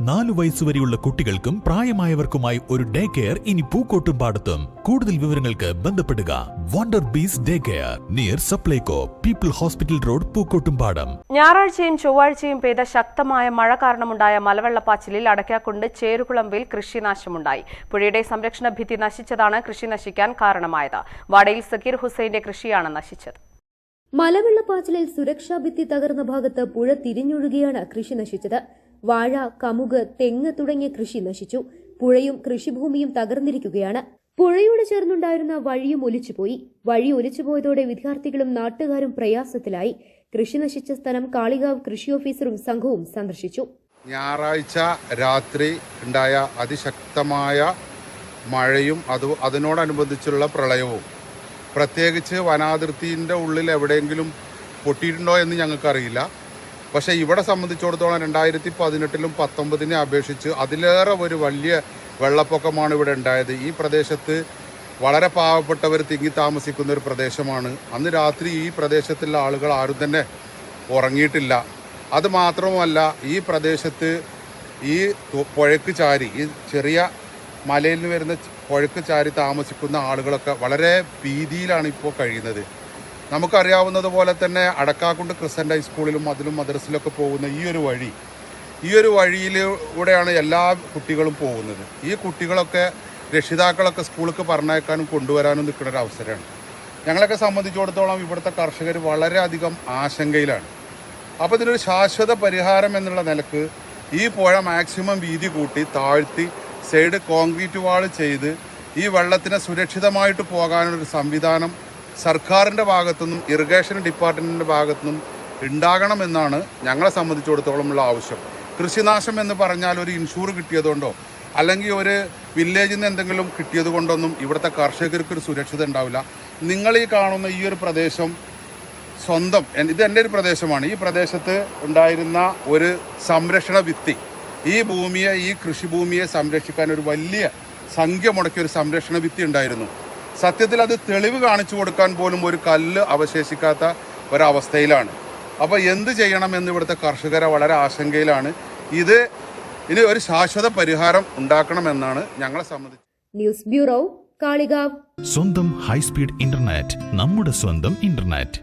നാലു വയസ്സുവരെയുള്ള കുട്ടികൾക്കും പ്രായമായവർക്കുമായി ഒരു ഡേ കെയർ ഇനി പൂക്കോട്ടും പാടത്തും. കൂടുതൽ വിവരങ്ങൾക്ക് ബന്ധപ്പെടുക. Wonder bees day care near Supplyco people hospital road Pookkottumpadam. ഞായറാഴ്ചയും ചൊവ്വാഴ്ചയും പെയ്ത ശക്തമായ മഴ കാരണമുണ്ടായ മലവെള്ളപ്പാച്ചിലിൽ അടയ്ക്കാക്കുണ്ട് ചേരുകുളമ്പിൽ കൃഷിനാശമുണ്ടായി. പുഴയുടെ സംരക്ഷണ ഭിത്തി നശിച്ചതാണ് കൃഷി നശിക്കാൻ കാരണമായത്. വാടയിൽ സക്കീർ ഹുസൈന്റെ കൃഷിയാണ് നശിച്ചത്. മലവെള്ളപ്പാച്ചിലിൽ സുരക്ഷാ ഭിത്തി തകർന്ന ഭാഗത്ത് പുഴ തിരിഞ്ഞൊഴുകിയാണ് കൃഷി നശിച്ചത്. വാഴ കമുക് തെങ്ങ് തുടങ്ങിയ കൃഷി നശിച്ചു. പുഴയും കൃഷിഭൂമിയും തകർന്നിരിക്കുകയാണ്. പുഴയോട് ചേർന്നുണ്ടായിരുന്ന വഴിയും ഒലിച്ചുപോയി. വഴി ഒലിച്ചുപോയതോടെ വിദ്യാർത്ഥികളും നാട്ടുകാരും പ്രയാസത്തിലായി. കൃഷി നശിച്ച സ്ഥലം കാളികാവ് കൃഷി ഓഫീസറും സംഘവും സന്ദർശിച്ചു. ഞായറാഴ്ച രാത്രി ഉണ്ടായ അതിശക്തമായ മഴയും അത് അതിനോടനുബന്ധിച്ചുള്ള പ്രളയവും. പ്രത്യേകിച്ച് വനാതിർത്തിന്റെ ഉള്ളിൽ എവിടെയെങ്കിലും പൊട്ടിയിട്ടുണ്ടോ എന്ന് ഞങ്ങൾക്കറിയില്ല. പക്ഷേ ഇവിടെ സംബന്ധിച്ചിടത്തോളം രണ്ടായിരത്തി പതിനെട്ടിലും പത്തൊമ്പതിനെ അപേക്ഷിച്ച് അതിലേറെ ഒരു വലിയ വെള്ളപ്പൊക്കമാണ് ഇവിടെ ഉണ്ടായത്. ഈ പ്രദേശത്ത് വളരെ പാവപ്പെട്ടവർ തിങ്ങി താമസിക്കുന്ന ഒരു പ്രദേശമാണ്. അന്ന് രാത്രി ഈ പ്രദേശത്തുള്ള ആളുകൾ ആരും തന്നെ ഉറങ്ങിയിട്ടില്ല. അത് മാത്രമല്ല ഈ പ്രദേശത്ത് ഈ പുഴക്ക് ചാരി ഈ ചെറിയ മലയിൽ നിന്ന് വരുന്ന പുഴക്ക് ചാരി താമസിക്കുന്ന ആളുകളൊക്കെ വളരെ ഭീതിയിലാണ് ഇപ്പോൾ കഴിയുന്നത്. നമുക്കറിയാവുന്നതുപോലെ തന്നെ അടക്കാക്കുണ്ട് ക്രിസന്റ് ഹൈസ്കൂളിലും അതിലും മദ്രസിലൊക്കെ പോകുന്ന ഈ ഒരു വഴി. ഈ ഒരു വഴിയിലൂടെയാണ് എല്ലാ കുട്ടികളും പോകുന്നത്. ഈ കുട്ടികളൊക്കെ രക്ഷിതാക്കളൊക്കെ സ്കൂളിലേക്ക് പറഞ്ഞേക്കാനും കൊണ്ടുവരാനും നിൽക്കുന്ന ഒരു അവസരമാണ് ഞങ്ങളൊക്കെ സംബന്ധിച്ചിടത്തോളം ഇവിടുത്തെ കർഷകർ വളരെയധികം ആശങ്കയിലാണ്. അപ്പോൾ ഇതിനൊരു ശാശ്വത പരിഹാരം എന്നുള്ള നിലയ്ക്ക് ഈ പുഴ മാക്സിമം വീതി കൂട്ടി താഴ്ത്തി സൈഡ് കോൺക്രീറ്റ് വാൾ ചെയ്ത് ഈ വെള്ളത്തിനെ സുരക്ഷിതമായിട്ട് പോകാനൊരു സംവിധാനം സർക്കാരിന്റെ ഭാഗത്തുനിന്നും ഇറിഗേഷൻ ഡിപ്പാർട്ട്മെന്റിന്റെ ഭാഗത്തുനിന്നും ഉണ്ടാകണമെന്നാണ് ഞങ്ങളെ സംബന്ധിച്ചിടത്തോളമുള്ള ആവശ്യം. കൃഷിനാശം എന്ന് പറഞ്ഞാൽ ഒരു ഇൻഷൂർ കിട്ടിയതുകൊണ്ടോ അല്ലെങ്കിൽ ഒരു വില്ലേജിൽ നിന്ന് എന്തെങ്കിലും കിട്ടിയത് കൊണ്ടൊന്നും ഇവിടുത്തെ കർഷകർക്ക് ഒരു സുരക്ഷിത ഉണ്ടാവില്ല. നിങ്ങൾ ഈ കാണുന്ന ഈ ഒരു പ്രദേശം സ്വന്തം ഇത് എന്റെ ഒരു പ്രദേശമാണ്. ഈ പ്രദേശത്ത് ഉണ്ടായിരുന്ന ഒരു സംരക്ഷണ വിത്തി ഈ ഭൂമിയെ ഈ കൃഷിഭൂമിയെ സംരക്ഷിക്കാൻ ഒരു വലിയ സംഖ്യ മുടക്കിയ ഒരു സംരക്ഷണ വിത്തി ഉണ്ടായിരുന്നു. സത്യത്തിൽ അത് തെളിവ് കാണിച്ചു കൊടുക്കാൻ പോലും ഒരു കല്ല് അവശേഷിക്കാത്ത ഒരവസ്ഥയിലാണ്. അപ്പോൾ എന്ത് ചെയ്യണമെന്ന് ഇവിടുത്തെ കർഷകരെ വളരെ ആശങ്കയിലാണ്. ഇത് ഇനി ഒരു ശാശ്വത പരിഹാരം ഉണ്ടാക്കണമെന്നാണ് ഞങ്ങളെ സംബന്ധിച്ച് ന്യൂസ് ബ്യൂറോ കാളികാവ്. സ്വന്തം ഹൈസ്പീഡ് ഇന്റർനെറ്റ് നമ്മുടെ സ്വന്തം ഇന്റർനെറ്റ്.